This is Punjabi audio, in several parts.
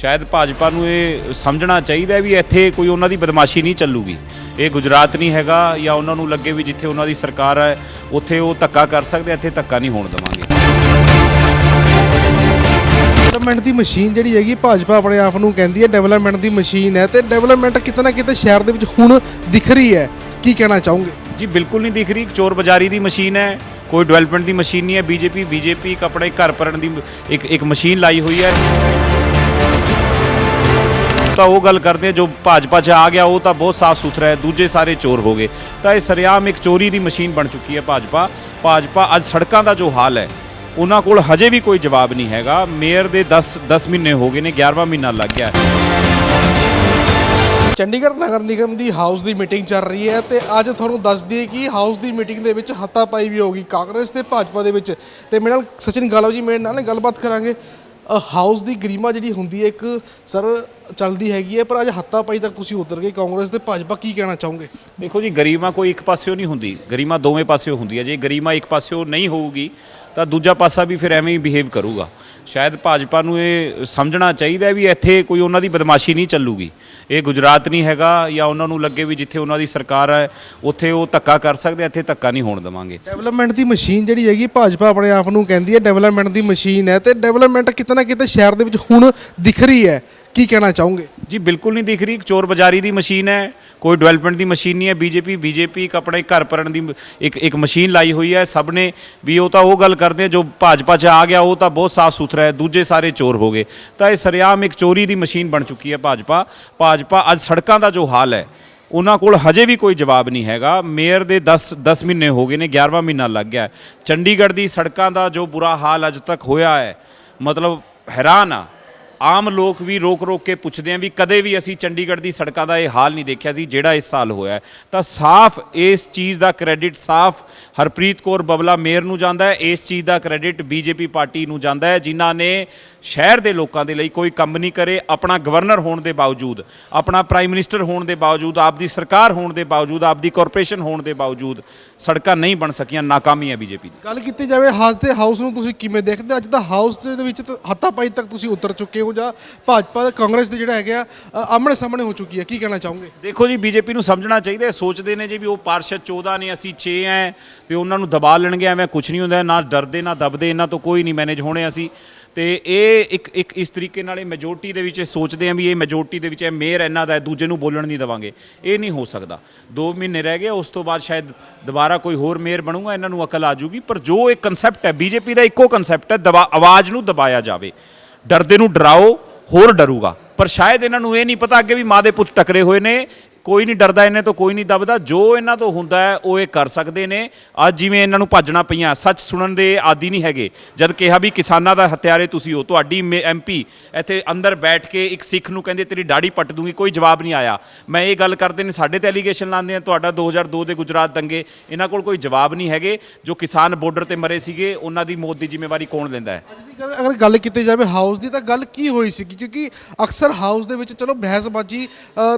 ਸ਼ਾਇਦ ਭਾਜਪਾ ਨੂੰ ਇਹ ਸਮਝਣਾ ਚਾਹੀਦਾ ਵੀ ਇੱਥੇ ਕੋਈ ਉਹਨਾਂ ਦੀ ਬਦਮਾਸ਼ੀ ਨਹੀਂ ਚੱਲੂਗੀ। ਇਹ ਗੁਜਰਾਤ ਨਹੀਂ ਹੈਗਾ ਜਾਂ ਉਹਨਾਂ ਨੂੰ ਲੱਗੇ ਵੀ ਜਿੱਥੇ ਉਹਨਾਂ ਦੀ ਸਰਕਾਰ ਹੈ ਉੱਥੇ ਉਹ ਧੱਕਾ ਕਰ ਸਕਦੇ ਇੱਥੇ ਧੱਕਾ ਨਹੀਂ ਹੋਣ ਦੇਵਾਂਗੇ। ਡਿਵੈਲਪਮੈਂਟ ਦੀ ਮਸ਼ੀਨ ਜਿਹੜੀ ਹੈਗੀ ਭਾਜਪਾ ਆਪਣੇ ਆਪ ਨੂੰ ਕਹਿੰਦੀ ਹੈ ਡਿਵੈਲਪਮੈਂਟ ਦੀ ਮਸ਼ੀਨ ਹੈ ਤੇ ਡਿਵੈਲਪਮੈਂਟ ਕਿਤੇ ਨਾ ਕਿਤੇ ਸ਼ਹਿਰ ਦੇ ਵਿੱਚ ਹੁਣ ਦਿਖ ਰਹੀ ਹੈ। ਕੀ ਕਹਿਣਾ ਚਾਹੋਗੇ? ਜੀ ਬਿਲਕੁਲ ਨਹੀਂ ਦਿਖ ਰਹੀ। ਚੋਰ ਬਾਜ਼ਾਰੀ ਦੀ ਮਸ਼ੀਨ ਹੈ ਕੋਈ ਡਿਵੈਲਪਮੈਂਟ ਦੀ ਮਸ਼ੀਨ ਨਹੀਂ ਹੈ। ਬੀਜੇਪੀ ਬੀਜੇਪੀ ਆਪਣੇ ਘਰ ਭਰਨ ਦੀ ਇੱਕ ਇੱਕ ਮਸ਼ੀਨ ਲਾਈ ਹੋਈ ਹੈ। ਤਾਂ ਉਹ ਗੱਲ ਕਰਦੇ ਆ, ਜੋ ਭਾਜਪਾ 'ਚ ਆ ਗਿਆ, ਉਹ ਤਾਂ ਬਹੁਤ ਸਾਫ਼ ਸੁਥਰਾ ਹੈ, ਦੂਜੇ ਸਾਰੇ ਚੋਰ ਹੋ ਗਏ। ਤਾਂ ਇਹ ਸਰਿਆਮ ਇੱਕ ਚੋਰੀ ਦੀ ਮਸ਼ੀਨ ਬਣ ਚੁੱਕੀ ਹੈ ਭਾਜਪਾ। ਭਾਜਪਾ ਅੱਜ ਸੜਕਾਂ ਦਾ ਜੋ ਹਾਲ ਹੈ, ਉਹਨਾਂ ਕੋਲ ਹਜੇ ਵੀ ਕੋਈ ਜਵਾਬ ਨਹੀਂ ਹੈਗਾ। ਮੇਅਰ ਦੇ 10 10 ਮਹੀਨੇ ਹੋ ਗਏ ਨੇ 11ਵਾਂ ਮਹੀਨਾ ਲੱਗ ਗਿਆ ਚੰਡੀਗੜ੍ਹ ਨਗਰ ਨਿਗਮ ਦੀ ਹਾਊਸ ਦੀ ਮੀਟਿੰਗ ਚੱਲ ਰਹੀ ਹੈ ਤੇ ਅੱਜ ਤੁਹਾਨੂੰ ਦੱਸ ਦਈਏ ਕਿ ਹਾਊਸ ਦੀ ਮੀਟਿੰਗ ਦੇ ਵਿੱਚ ਹੱਤਾਪਾਈ ਵੀ ਹੋਗੀ ਕਾਂਗਰਸ ਤੇ ਭਾਜਪਾ ਦੇ ਵਿੱਚ। ਤੇ ਮੇਰੇ ਨਾਲ ਸਚਿਨ ਗਾਲਵ ਜੀ ਮੇਰੇ ਨਾਲ ਗੱਲਬਾਤ ਕਰਾਂਗੇ। ਹਾਊਸ ਦੀ ਗਰੀਮਾ ਜਿਹੜੀ ਹੁੰਦੀ ਹੈ ਇੱਕ ਸਰ ਚੱਲਦੀ ਹੈਗੀ ਹੈ, ਪਰ ਅੱਜ ਹੱਤਾਪਾਈ ਤੱਕ ਤੁਸੀਂ ਉਤਰ ਗਏ ਕਾਂਗਰਸ ਤੇ ਭਾਜਪਾ ਕੀ ਕਹਿਣਾ ਚਾਹੋਗੇ? ਦੇਖੋ ਜੀ, ਗਰੀਮਾ ਕੋਈ ਇੱਕ ਪਾਸਿਓਂ ਨਹੀਂ ਹੁੰਦੀ। ਗਰੀਮਾ ਦੋਵੇਂ ਪਾਸਿਓਂ ਹੁੰਦੀ ਹੈ। ਜੇ ਗਰੀਮਾ ਇੱਕ ਪਾਸਿਓਂ ਨਹੀਂ ਹੋਊਗੀ, ਤਾਂ ਦੂਜਾ ਪਾਸਾ ਵੀ ਫਿਰ ਐਵੇਂ ਹੀ ਬਿਹੇਵ ਕਰੂਗਾ। ਸ਼ਾਇਦ ਭਾਜਪਾ ਨੂੰ ਇਹ ਸਮਝਣਾ ਚਾਹੀਦਾ ਵੀ ਇੱਥੇ ਕੋਈ ਉਹਨਾਂ ਦੀ ਬਦਮਾਸ਼ੀ ਨਹੀਂ ਚੱਲੂਗੀ। ਇਹ ਗੁਜਰਾਤ ਨਹੀਂ ਹੈਗਾ ਜਾਂ ਉਹਨਾਂ ਨੂੰ ਲੱਗੇ ਵੀ ਜਿੱਥੇ ਉਹਨਾਂ ਦੀ ਸਰਕਾਰ ਹੈ, ਉੱਥੇ ਉਹ ਧੱਕਾ ਕਰ ਸਕਦੇ ਇੱਥੇ ਧੱਕਾ ਨਹੀਂ ਹੋਣ ਦੇਵਾਂਗੇ। ਡਿਵੈਲਪਮੈਂਟ ਦੀ ਮਸ਼ੀਨ ਜਿਹੜੀ ਹੈਗੀ, ਭਾਜਪਾ ਆਪਣੇ ਆਪ ਨੂੰ ਕਹਿੰਦੀ ਹੈ ਡਿਵੈਲਪਮੈਂਟ ਦੀ ਮਸ਼ੀਨ ਹੈ ਤੇ ਡਿਵੈਲਪਮੈਂਟ ਕਿਤੇ ਨਾ ਕਿਤੇ ਸ਼ਹਿਰ ਦੇ ਵਿੱਚ ਹੁਣ ਦਿਖ ਰਹੀ ਹੈ। ਕੀ ਕਹਿਣਾ ਚਾਹੋਗੇ? ਜੀ, ਬਿਲਕੁਲ ਨਹੀਂ ਦਿਖ ਰਹੀ। ਚੋਰ ਬਾਜ਼ਾਰੀ ਦੀ ਮਸ਼ੀਨ ਹੈ, ਕੋਈ ਡਿਵੈਲਪਮੈਂਟ ਦੀ ਮਸ਼ੀਨ ਨਹੀਂ ਹੈ। ਬੀਜੇਪੀ ਬੀਜੇਪੀ ਇੱਕ ਆਪਣੇ ਘਰ ਭਰਨ ਦੀ ਇੱਕ ਇੱਕ ਮਸ਼ੀਨ ਲਾਈ ਹੋਈ ਹੈ। ਸਭ ਨੇ ਵੀ ਉਹ ਤਾਂ ਉਹ ਗੱਲ ਕਰਦੇ ਜੋ ਭਾਜਪਾ 'ਚ ਆ ਗਿਆ, ਉਹ ਤਾਂ ਬਹੁਤ ਸਾਫ਼ ਸੁਥਰਾ ਹੈ। ਦੂਜੇ ਸਾਰੇ ਚੋਰ ਹੋ ਗਏ। ਤਾਂ ਇਹ ਸਰਿਆਮ ਇੱਕ ਚੋਰੀ ਦੀ ਮਸ਼ੀਨ ਬਣ ਚੁੱਕੀ ਹੈ ਭਾਜਪਾ। ਭਾਜਪਾ ਅੱਜ ਸੜਕਾਂ ਦਾ ਜੋ ਹਾਲ ਹੈ, ਉਹਨਾਂ ਕੋਲ ਹਜੇ ਵੀ ਕੋਈ ਜਵਾਬ ਨਹੀਂ ਹੈਗਾ। ਮੇਅਰ ਦੇ 10 10 ਮਹੀਨੇ ਹੋ ਗਏ ਨੇ 11ਵਾਂ ਮਹੀਨਾ ਲੱਗ ਗਿਆ ਚੰਡੀਗੜ੍ਹ ਦੀ ਸੜਕਾਂ ਦਾ ਜੋ ਬੁਰਾ ਹਾਲ ਅੱਜ ਤੱਕ ਹੋਇਆ ਹੈ, ਮਤਲਬ ਹੈਰਾਨ ਆ। ਆਮ ਲੋਕ ਵੀ ਰੋਕ ਰੋਕ ਕੇ ਪੁੱਛਦੇ ਆ ਵੀ ਕਦੇ ਵੀ ਅਸੀਂ ਚੰਡੀਗੜ੍ਹ ਦੀ ਸੜਕਾਂ ਦਾ ਇਹ ਹਾਲ ਨਹੀਂ ਦੇਖਿਆ ਸੀ, ਜਿਹੜਾ ਇਸ ਸਾਲ ਹੋਇਆ ਤਾਂ ਸਾਫ਼ ਇਸ ਚੀਜ਼ ਦਾ ਕ੍ਰੈਡਿਟ ਸਾਫ਼ ਹਰਪ੍ਰੀਤ ਕੌਰ ਬਬਲਾ ਮੇਅਰ ਨੂੰ ਜਾਂਦਾ ਹੈ, ਇਸ ਚੀਜ਼ ਦਾ ਕ੍ਰੈਡਿਟ ਬੀਜੇਪੀ ਪਾਰਟੀ ਨੂੰ ਜਾਂਦਾ ਹੈ, ਜਿਨ੍ਹਾਂ ਨੇ ਸ਼ਹਿਰ ਦੇ ਲੋਕਾਂ ਦੇ ਲਈ ਕੋਈ ਕੰਮ ਨਹੀਂ ਕਰੇ, ਆਪਣਾ ਗਵਰਨਰ ਹੋਣ ਦੇ ਬਾਵਜੂਦ, ਆਪਣਾ ਪ੍ਰਾਈਮ ਮਿਨਿਸਟਰ ਹੋਣ ਦੇ ਬਾਵਜੂਦ, ਆਪਦੀ ਸਰਕਾਰ ਹੋਣ ਦੇ ਬਾਵਜੂਦ, ਆਪਦੀ ਕਾਰਪੋਰੇਸ਼ਨ ਹੋਣ ਦੇ ਬਾਵਜੂਦ ਸੜਕਾਂ ਨਹੀਂ ਬਣ ਸਕੀਆਂ ਨਾਕਾਮੀ ਹੈ ਬੀਜੇਪੀ ਦੀ ਗੱਲ ਕੀਤੀ ਜਾਵੇ ਹਾਊਸ ਤੇ ਹਾਊਸ ਨੂੰ ਤੁਸੀਂ ਕਿਵੇਂ ਦੇਖਦੇ ਹੋ? ਅੱਜ ਤਾਂ ਹਾਊਸ ਦੇ ਵਿੱਚ ਤਾਂ ਹੱਤਾਪਾਈ ਤੱਕ ਤੁਸੀਂ ਉਤਰ ਚੁੱਕੇ ਹੋ ਜਾਂ, ਭਾਜਪਾ ਤੇ ਕਾਂਗਰਸ ਦੇ ਜਿਹੜਾ ਹੈਗਾ ਆਮਣੇ ਸਾਹਮਣੇ ਹੋ ਚੁੱਕੀ ਹੈ। ਕੀ ਕਹਿਣਾ ਚਾਹੋਗੇ? ਦੇਖੋ ਜੀ, ਬੀਜੇਪੀ ਨੂੰ ਸਮਝਣਾ ਚਾਹੀਦਾ ਸੋਚਦੇ ਨੇ ਜੀ ਵੀ ਉਹ ਪਾਰਸ਼ਦ 14 ਨੇ, ਅਸੀਂ 6 ਐ, ਤੇ ਉਹਨਾਂ ਨੂੰ ਦਬਾ ਲੈਣਗੇ, ਐਵੇਂ ਕੁਝ ਨਹੀਂ ਹੁੰਦਾ, ਨਾ ਡਰਦੇ, ਨਾ ਦਬਦੇ, ਇਹਨਾਂ ਤੋਂ ਕੋਈ ਨਹੀਂ ਮੈਨੇਜ ਹੋਣੇ ਅਸੀਂ। ਤੇ ਇਹ ਇੱਕ ਇੱਕ ਇਸ ਤਰੀਕੇ ਨਾਲ ਇਹ ਮੈਜੋਰਟੀ ਦੇ ਵਿੱਚ ਇਹ ਸੋਚਦੇ ਆ ਵੀ ਇਹ ਮੈਜੋਰਟੀ ਦੇ ਵਿੱਚ ਇਹ ਮੇਅਰ ਇਹਨਾਂ ਦਾ ਦੂਜੇ ਨੂੰ ਬੋਲਣ ਨਹੀਂ ਦਵਾਂਗੇ। ਇਹ ਨਹੀਂ ਹੋ ਸਕਦਾ। 2 ਮਹੀਨੇ ਰਹਿ ਗਏ, ਉਸ ਤੋਂ ਬਾਅਦ ਸ਼ਾਇਦ ਦੁਬਾਰਾ ਕੋਈ ਹੋਰ ਮੇਅਰ ਬਣੂਗਾ, ਇਹਨਾਂ ਨੂੰ ਅਕਲ ਆ ਜੂਗੀ ਪਰ ਜੋ ਇਹ ਕਨਸੈਪਟ ਹੈ, ਬੀਜੇਪੀ ਦਾ ਇੱਕੋ ਕਨਸੈਪਟ ਹੈ, ਦਬਾ, ਆਵਾਜ਼ ਨੂੰ ਦਬਾਇਆ ਜਾਵੇ। ਡਰਦੇ ਨੂੰ ਡਰਾਓ, ਹੋਰ ਡਰੂਗਾ। ਪਰ ਸ਼ਾਇਦ ਇਹਨਾਂ ਨੂੰ ਇਹ ਨਹੀਂ ਪਤਾ ਅੱਗੇ ਵੀ ਮਾਂ ਦੇ ਪੁੱਤ ਟਕਰੇ ਹੋਏ ਨੇ ਕੋਈ ਨਹੀਂ ਡਰਦਾ ਇਹਨੇ ਤੋਂ, ਕੋਈ ਨਹੀਂ ਦਬਦਾ। ਜੋ ਇਹਨਾਂ ਤੋਂ ਹੁੰਦਾ ਹੈ, ਉਹ ਇਹ ਕਰ ਸਕਦੇ ਨੇ। ਅੱਜ ਜਿਵੇਂ ਇਹਨਾਂ ਨੂੰ ਭੱਜਣਾ ਪਈਆਂ, ਸੱਚ ਸੁਣਨ ਦੇ ਆਦੀ ਨਹੀਂ ਹੈਗੇ। ਜਦ ਕਿਹਾ ਵੀ ਕਿਸਾਨਾਂ ਦਾ ਹਥਿਆਰੇ ਤੁਸੀਂ ਹੋ, ਤੁਹਾਡੀ ਐਮਪੀ ਇੱਥੇ ਅੰਦਰ ਬੈਠ ਕੇ ਇੱਕ ਸਿੱਖ ਨੂੰ ਕਹਿੰਦੇ, ਤੇਰੀ ਦਾੜੀ ਪੱਟ ਦੂੰਗੀ, ਕੋਈ ਜਵਾਬ ਨਹੀਂ ਆਇਆ। ਮੈਂ ਇਹ ਗੱਲ ਕਰਦੇ ਨੇ, ਸਾਡੇ ਤੇ ਐਲੀਗੇਸ਼ਨ ਲਾਉਂਦੇ ਆ, ਤੁਹਾਡਾ 2002 ਦੇ ਗੁਜਰਾਤ ਦੰਗੇ, ਇਹਨਾਂ ਕੋਲ ਕੋਈ ਜਵਾਬ ਨਹੀਂ ਹੈਗੇ। ਜੋ ਕਿਸਾਨ ਬਾਰਡਰ ਤੇ ਮਰੇ ਸੀਗੇ, ਉਹਨਾਂ ਦੀ ਮੌਤ ਦੀ ਜ਼ਿੰਮੇਵਾਰੀ ਕੌਣ ਲੈਂਦਾ ਹੈ? ਅਗਰ ਗੱਲ ਕੀਤੀ ਜਾਵੇ ਹਾਊਸ ਦੀ, ਤਾਂ ਗੱਲ ਕੀ ਹੋਈ ਸੀ? ਕਿਉਂਕਿ ਅਕਸਰ ਹਾਊਸ ਦੇ ਵਿੱਚ ਚਲੋ ਬਹਿਸਬਾਜ਼ੀ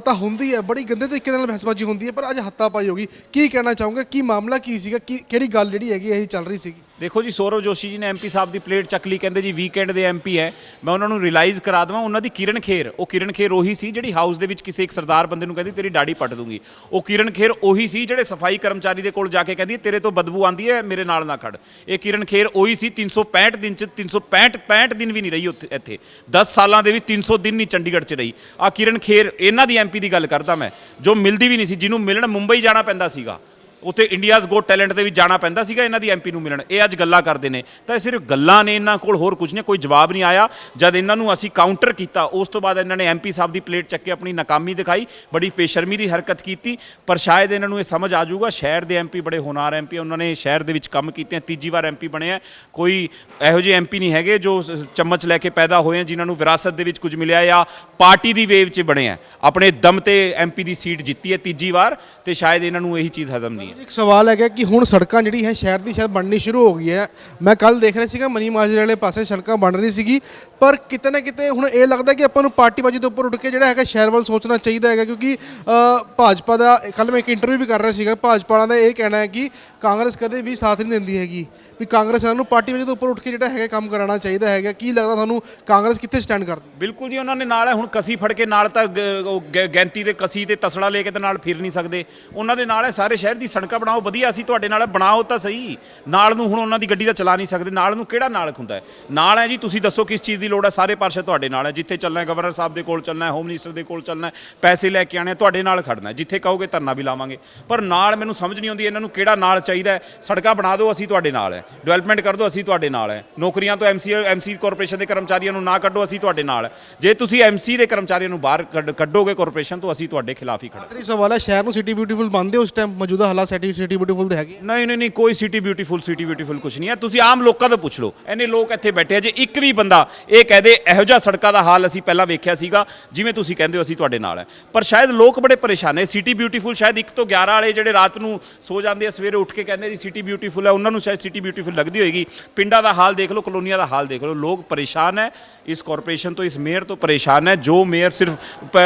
ਤਾਂ ਹੁੰਦੀ ਹੈ, ਬੜੀ ਗੰਦੇ ਤਰੀਕੇ ਨਾਲ ਬਹਿਸਬਾਜ਼ੀ ਹੁੰਦੀ ਹੈ, ਪਰ ਅੱਜ ਹੱਤਾਪਾਈ ਹੋ ਗਈ। ਕੀ ਕਹਿਣਾ ਚਾਹੋਗੇ? ਕੀ ਮਾਮਲਾ ਕੀ ਸੀਗਾ? ਕੀ ਕਿਹੜੀ ਗੱਲ ਜਿਹੜੀ ਹੈਗੀ, ਇਹ ਚੱਲ ਰਹੀ ਸੀਗੀ? ਦੇਖੋ ਜੀ, ਸੌਰਵ ਜੋਸ਼ੀ ਜੀ ਨੇ ਐਮਪੀ ਸਾਹਿਬ ਦੀ ਪਲੇਟ ਚੱਕ ਲਈ, ਕਹਿੰਦੇ ਜੀ ਵੀਕਐਂਡ ਦੇ ਐਮਪੀ ਹੈ। ਮੈਂ ਉਹਨਾਂ ਨੂੰ ਰਿਅਲਾਈਜ਼ ਕਰਾ ਦਵਾਂ, ਉਹਨਾਂ ਦੀ ਕਿਰਨ ਖੇਰ, ਉਹ ਕਿਰਨ ਖੇਰ ਉਹੀ ਸੀ ਜਿਹੜੀ ਹਾਊਸ ਦੇ ਵਿੱਚ ਕਿਸੇ ਇੱਕ ਸਰਦਾਰ ਬੰਦੇ ਨੂੰ ਕਹਿੰਦੀ, ਤੇਰੀ ਦਾੜੀ ਪੱਟ ਦੂੰਗੀ। ਉਹ ਕਿਰਨ ਖੇਰ ਉਹੀ ਸੀ ਜਿਹੜੇ ਸਫ਼ਾਈ ਕਰਮਚਾਰੀ ਦੇ ਕੋਲ ਜਾ ਕੇ ਕਹਿੰਦੀ, ਤੇਰੇ ਤੋਂ ਬਦਬੂ ਆਂਦੀ ਹੈ, ਮੇਰੇ ਨਾਲ ਨਾ ਖੜ। ਇਹ ਕਿਰਨ ਖੇਰ ਉਹੀ ਸੀ 365 ਦਿਨ ਚ 365 65 ਦਿਨ ਵੀ ਨਹੀਂ ਰਹੀ ਉੱਥੇ, ਇੱਥੇ। 10 ਸਾਲਾਂ ਦੇ ਵਿੱਚ 300 ਦਿਨ ਨਹੀਂ ਚੰਡੀਗੜ੍ਹ ਚ ਰਹੀ। ਆ ਕਿਰਨ ਖੇਰ, ਇਹਨਾਂ ਦੀ ਐਮਪੀ ਦੀ ਗੱਲ ਕਰਦਾ ਮੈਂ, ਜੋ ਮਿਲਦੀ ਵੀ ਨਹੀਂ ਸੀ, ਜਿਹਨੂੰ ਮਿਲਣ ਮੁੰਬਈ ਜਾਣਾ ਪੈਂਦਾ ਸੀਗਾ। ਉੱਥੇ ਇੰਡੀਆਜ਼ ਗੋਟ ਟੈਲੈਂਟ ਦੇ ਵਿੱਚ ਜਾਣਾ ਪੈਂਦਾ ਸੀਗਾ ਇਹਨਾਂ ਦੀ ਐਮਪੀ ਨੂੰ ਮਿਲਣ। ਇਹ ਅੱਜ ਗੱਲਾਂ ਕਰਦੇ ਨੇ। ਤਾਂ ਇਹ ਸਿਰਫ ਗੱਲਾਂ ਨੇ ਇਹਨਾਂ ਕੋਲ, ਹੋਰ ਕੁਝ ਨਹੀਂ, ਕੋਈ ਜਵਾਬ ਨਹੀਂ ਆਇਆ। ਜਦ ਇਹਨਾਂ ਨੂੰ ਅਸੀਂ ਕਾਊਂਟਰ ਕੀਤਾ, ਉਸ ਤੋਂ ਬਾਅਦ ਇਹਨਾਂ ਨੇ ਐਮਪੀ ਸਾਹਿਬ ਦੀ ਪਲੇਟ ਚੱਕ ਕੇ ਆਪਣੀ ਨਾਕਾਮੀ ਦਿਖਾਈ, ਬੜੀ ਬੇਸ਼ਰਮੀ ਦੀ ਹਰਕਤ ਕੀਤੀ। ਪਰ ਸ਼ਾਇਦ ਇਹਨਾਂ ਨੂੰ ਇਹ ਸਮਝ ਆ ਜਾਊਗਾ, ਸ਼ਹਿਰ ਦੇ ਐਮਪੀ ਬੜੇ ਹੋਣਾਰ ਐਮਪੀ ਉਹਨਾਂ ਨੇ ਸ਼ਹਿਰ ਦੇ ਵਿੱਚ ਕੰਮ ਕੀਤੇ ਆ, ਤੀਜੀ ਵਾਰ ਐਮਪੀ ਬਣੇ ਆ। ਕੋਈ ਇਹੋ ਜਿਹੇ ਐਮਪੀ ਨਹੀਂ ਹੈਗੇ ਜੋ ਚਮਚ ਲੈ ਕੇ ਪੈਦਾ ਹੋਏ ਆ, ਜਿਨ੍ਹਾਂ ਨੂੰ ਵਿਰਾਸਤ ਦੇ ਵਿੱਚ ਕੁਝ ਮਿਲਿਆ ਜਾਂ ਪਾਰਟੀ ਦੀ ਵੇਵ 'ਚ ਬਣੇ ਆ। ਆਪਣੇ ਦਮ ਤੇ ਐਮਪੀ ਦੀ ਸੀਟ ਜਿੱਤੀ ਹੈ ਤੀਜੀ ਵਾਰ, ਤੇ ਸ਼ਾਇਦ ਇਹਨਾਂ ਨੂੰ ਇਹੀ ਚੀਜ਼ ਹਜ਼ਮ ਨਹੀਂ ਨਹੀਂ ਹੈ। ਇੱਕ ਸਵਾਲ ਹੈਗਾ ਕਿ ਹੁਣ ਸੜਕਾਂ ਜਿਹੜੀ ਹੈ ਸ਼ਹਿਰ ਦੀ ਸ਼ਾਇਦ ਬਣਨੀ ਸ਼ੁਰੂ ਹੋ ਗਈ ਹੈ। ਮੈਂ ਕੱਲ ਦੇਖ ਰਿਹਾ ਸੀਗਾ ਮਨੀ ਮਾਜਰੇ ਵਾਲੇ ਪਾਸੇ ਸੜਕਾਂ ਬਣ ਰਹੀ ਸੀਗੀ। ਪਰ ਕਿਤੇ ਨਾ ਕਿਤੇ ਹੁਣ ਇਹ ਲੱਗਦਾ ਕਿ ਆਪਾਂ ਨੂੰ ਪਾਰਟੀਬਾਜੀ ਤੋਂ ਉੱਪਰ ਉੱਠ ਕੇ ਜਿਹੜਾ ਹੈਗਾ ਸ਼ਹਿਰ ਵੱਲ ਸੋਚਣਾ ਚਾਹੀਦਾ ਹੈਗਾ ਕਿਉਂਕਿ ਅ, ਭਾਜਪਾ ਦਾ ਕੱਲ ਮੈਂ ਇੱਕ ਇੰਟਰਵਿਊ ਵੀ ਕਰ ਰਿਹਾ ਸੀਗਾ। ਭਾਜਪਾ ਵਾਲਿਆਂ ਦਾ ਇਹ ਕਹਿਣਾ ਹੈ ਕਿ ਕਾਂਗਰਸ ਕਦੇ ਵੀ ਸਾਥ ਨਹੀਂ ਦਿੰਦੀ ਹੈਗੀ। ਵੀ ਕਾਂਗਰਸ ਨੂੰ ਪਾਰਟੀਬਾਜੀ ਤੋਂ ਉੱਪਰ ਉੱਠ ਕੇ ਜਿਹੜਾ ਹੈਗਾ ਕੰਮ ਕਰਾਉਣਾ ਚਾਹੀਦਾ ਹੈਗਾ। ਕੀ ਲੱਗਦਾ ਤੁਹਾਨੂੰ ਕਾਂਗਰਸ ਕਿੱਥੇ ਸਟੈਂਡ ਕਰਦੀ? ਬਿਲਕੁਲ ਜੀ ਉਹਨਾਂ ਨੇ ਨਾਲ ਹੈ। ਹੁਣ ਕਸੀ ਫੜ ਕੇ ਨਾਲ ਤਾਂ ਗ- ਉਹ ਗੈ- ਗੈਂਤੀ ਤੇ ਕਸੀ ਤੇ ਤਸੜਾ ਲੈ ਕੇ ਤੇ ਨਾਲ ਫਿਰ ਨਹੀਂ ਸਕਦੇ। ਉਹਨਾਂ ਦੇ ਨਾਲ ਹੈ ਸਾਰੇ ਸ਼ਹਿਰ ਦੀ ਸੜਕਾਂ ਸੜਕਾਂ ਬਣਾਓ, ਵਧੀਆ ਅਸੀਂ ਤੁਹਾਡੇ ਨਾਲ ਬਣਾਓ ਤਾਂ ਸਹੀ। ਨਾਲ ਨੂੰ ਹੁਣ ਉਹਨਾਂ ਦੀ ਗੱਡੀ ਦਾ ਚਲਾ ਨਹੀਂ ਸਕਦੇ। ਨਾਲ ਨੂੰ ਕਿਹੜਾ ਨਾਲ ਹੁੰਦਾ ਹੈ? ਨਾਲ ਹੈ ਜੀ, ਤੁਸੀਂ ਦੱਸੋ ਕਿਸ ਚੀਜ਼ ਦੀ ਲੋੜ ਹੈ? ਸਾਰੇ ਪਾਰਸ਼ਦ ਤੁਹਾਡੇ ਨਾਲ ਹੈ। ਜਿੱਥੇ ਚੱਲਣਾ ਹੈ ਗਵਰਨਰ ਸਾਹਿਬ ਦੇ ਕੋਲ ਚੱਲਣਾ ਹੈ ਹੋਮ ਮਿਨਿਸਟਰ ਦੇ ਕੋਲ ਚੱਲਣਾ ਹੈ, ਪੈਸੇ ਲੈ ਕੇ ਆਣੇ ਤੁਹਾਡੇ ਨਾਲ ਖੜਨਾ ਹੈ। ਜਿੱਥੇ ਕਹੋਗੇ ਧਰਨਾ ਵੀ ਲਾਵਾਂਗੇ। ਪਰ ਨਾਲ ਮੈਨੂੰ ਸਮਝ ਨਹੀਂ ਆਉਂਦੀ ਇਹਨਾਂ ਨੂੰ ਕਿਹੜਾ ਨਾਲ ਚਾਹੀਦਾ ਹੈ। ਸੜਕਾਂ ਬਣਾ ਦਿਓ, ਅਸੀਂ ਤੁਹਾਡੇ ਨਾਲ ਹੈ। ਡਿਵੈਲਪਮੈਂਟ ਕਰ ਦਿਓ, ਅਸੀਂ ਤੁਹਾਡੇ ਨਾਲ ਹੈ। ਨੌਕਰੀਆਂ ਤੋਂ ਐਮਸੀ ਐਮਸੀ ਕਾਰਪੋਰੇਸ਼ਨ ਦੇ ਕਰਮਚਾਰੀਆਂ ਨੂੰ ਨਾ ਕੱਢੋ, ਅਸੀਂ ਤੁਹਾਡੇ ਨਾਲ ਜੇ ਤੁਸੀਂ ਐਮਸੀ ਦੇ ਕਰਮਚਾਰੀਆਂ ਨੂੰ ਬਾਹਰ ਕੱਢ- ਕੱਢੋਗੇ ਕਾਰਪੋਰੇਸ਼ਨ ਤੋਂ, ਅਸੀਂ ਤੁਹਾਡੇ ਖਿਲਾਫ ਹੀ ਖੜਾ ਆਖਰੀ ਸਵਾਲ ਹੈ, ਸ਼ਹਿਰ ਨੂੰ ਸਿਟੀ ਬਿਊਟੀਫੁਲ ਮੰਨਦੇ ਹੋ? ਉਸ ਟਾਈਮ ਮੌਜੂਦਾ ਹਾਲਾਤ ਸਿਟੀ ਸਿਟੀ ਬਿਊਟੀਫੁਲ ਦੇ ਹੈਗੇ ਨਹੀਂ ਨਹੀਂ ਨਹੀਂ, ਕੋਈ ਸਿਟੀ ਬਿਊਟੀਫੁਲ ਸਿਟੀ ਬਿਊਟੀਫੁਲ ਕੁਝ ਨਹੀਂ ਹੈ। ਤੁਸੀਂ ਆਮ ਲੋਕਾਂ ਤੋਂ ਪੁੱਛ ਲਓ। ਇਹਨੇ ਲੋਕ ਇੱਥੇ ਬੈਠੇ ਆ, ਜੇ ਇੱਕ ਵੀ ਬੰਦਾ ਇਹ ਕਹਦੇ ਇਹੋ ਜਿਹਾ ਸੜਕਾਂ ਦਾ ਹਾਲ ਅਸੀਂ ਪਹਿਲਾਂ ਵੇਖਿਆ ਸੀਗਾ, ਜਿਵੇਂ ਤੁਸੀਂ ਕਹਿੰਦੇ ਹੋ ਅਸੀਂ ਤੁਹਾਡੇ ਨਾਲ ਹੈ। ਪਰ ਸ਼ਾਇਦ ਲੋਕ ਬੜੇ ਪਰੇਸ਼ਾਨ ਨੇ। ਸਿਟੀ ਬਿਊਟੀਫੁਲ ਸ਼ਾਇਦ 1 ਤੋਂ 11 ਵਾਲੇ ਜਿਹੜੇ ਰਾਤ ਨੂੰ ਸੋ ਜਾਂਦੇ ਆ, ਸਵੇਰੇ ਉੱਠ ਕੇ ਕਹਿੰਦੇ ਜੀ ਸਿਟੀ ਬਿਊਟੀਫੁਲ ਹੈ, ਉਹਨਾਂ ਨੂੰ ਸ਼ਾਇਦ ਸਿਟੀ ਬਿਊਟੀਫੁਲ ਲੱਗਦੀ ਹੋਏਗੀ। ਪਿੰਡਾਂ ਦਾ ਹਾਲ ਦੇਖ ਲਓ, ਕਲੋਨੀਆਂ ਦਾ ਹਾਲ ਦੇਖ ਲਓ। ਲੋਕ ਪਰੇਸ਼ਾਨ ਹੈ। ਇਸ ਕਾਰਪੋਰੇਸ਼ਨ ਤੋਂ, ਇਸ ਮੇਅਰ ਤੋਂ ਪਰੇਸ਼ਾਨ ਹੈ। ਜੋ ਮੇਅਰ ਸਿਰਫ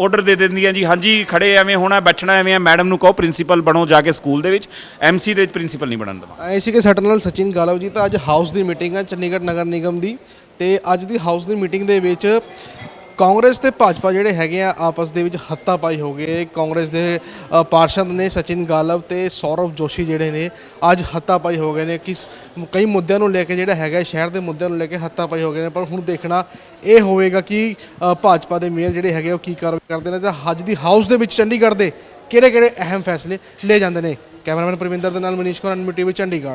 ਆਰਡਰ ਦੇ ਦਿੰਦੀ ਹੈ ਜੀ, ਹਾਂਜੀ, ਖੜੇ ਐਵੇਂ ਹੋਣਾ, ਬੈਠਣਾ ਐਵੇਂ ਹੈ ਮੈਡਮ ਨੂੰ ਕਹੋ ਪ੍ਰਿੰਸੀਪਲ ਬਣੋ, ਜਾ ਕੇ ਸਕੂਲ ਦੇ ਵਿੱਚ ਐਮਸੀ ਦੇ ਵਿੱਚ ਪ੍ਰਿੰਸੀਪਲ ਨਹੀਂ ਬਣਨ ਦੇਵਾਂ ਐਸੀ ਕਿ ਸਾਡੇ ਨਾਲ ਸਚਿਨ ਗਾਲਵ ਜੀ ਤਾਂ ਅੱਜ ਹਾਊਸ ਦੀ ਮੀਟਿੰਗ ਹੈ ਚੰਡੀਗੜ੍ਹ ਨਗਰ ਨਿਗਮ ਦੀ। ਤੇ ਅੱਜ ਦੀ ਹਾਊਸ ਦੀ ਮੀਟਿੰਗ ਦੇ ਵਿੱਚ ਕਾਂਗਰਸ ਤੇ ਭਾਜਪਾ ਜਿਹੜੇ ਹੈਗੇ ਆ ਆਪਸ ਦੇ ਵਿੱਚ ਹੱਤਾ ਪਾਈ ਹੋ ਗਏ। ਕਾਂਗਰਸ ਦੇ ਅ, ਪਾਰਸ਼ਦ ਨੇ ਸਚਿਨ ਗਾਲਵ ਤੇ ਸੌਰਵ ਜੋਸ਼ੀ ਜਿਹੜੇ ਨੇ ਅੱਜ ਹੱਤਾ ਪਾਈ ਹੋ ਗਏ ਨੇ। ਕਿਸ ਕਈ ਮੁੱਦਿਆਂ ਨੂੰ ਲੈ ਕੇ ਜਿਹੜਾ ਹੈਗਾ ਸ਼ਹਿਰ ਦੇ ਮੁੱਦਿਆਂ ਨੂੰ ਲੈ ਕੇ ਹੱਤਾ ਪਾਈ ਹੋ ਗਏ ਨੇ। ਪਰ ਹੁਣ ਦੇਖਣਾ ਇਹ ਹੋਵੇਗਾ ਕਿ ਅ, ਭਾਜਪਾ ਦੇ ਮੇਅਰ ਜਿਹੜੇ ਹੈਗੇ ਆ ਉਹ ਕੀ ਕਾਰਵਾਈ ਕਰਦੇ ਨੇ। ਤੇ ਅੱਜ ਦੀ ਹਾਊਸ ਦੇ ਵਿੱਚ ਚੰਡੀਗੜ੍ਹ ਦੇ ਕਿਹੜੇ ਕਿਹੜੇ ਅਹਿਮ ਫੈਸਲੇ ਲਏ ਜਾਂਦੇ ਨੇ? ਕੈਮਰਾਮੈਨ ਪ੍ਰਵਿੰਦਰ ਦੇ ਨਾਲ ਮਨੀਸ਼ ਕੁਮਾਰ ਐਨਮੀ ਟੀਵੀ ਚੰਡੀਗੜ੍ਹ।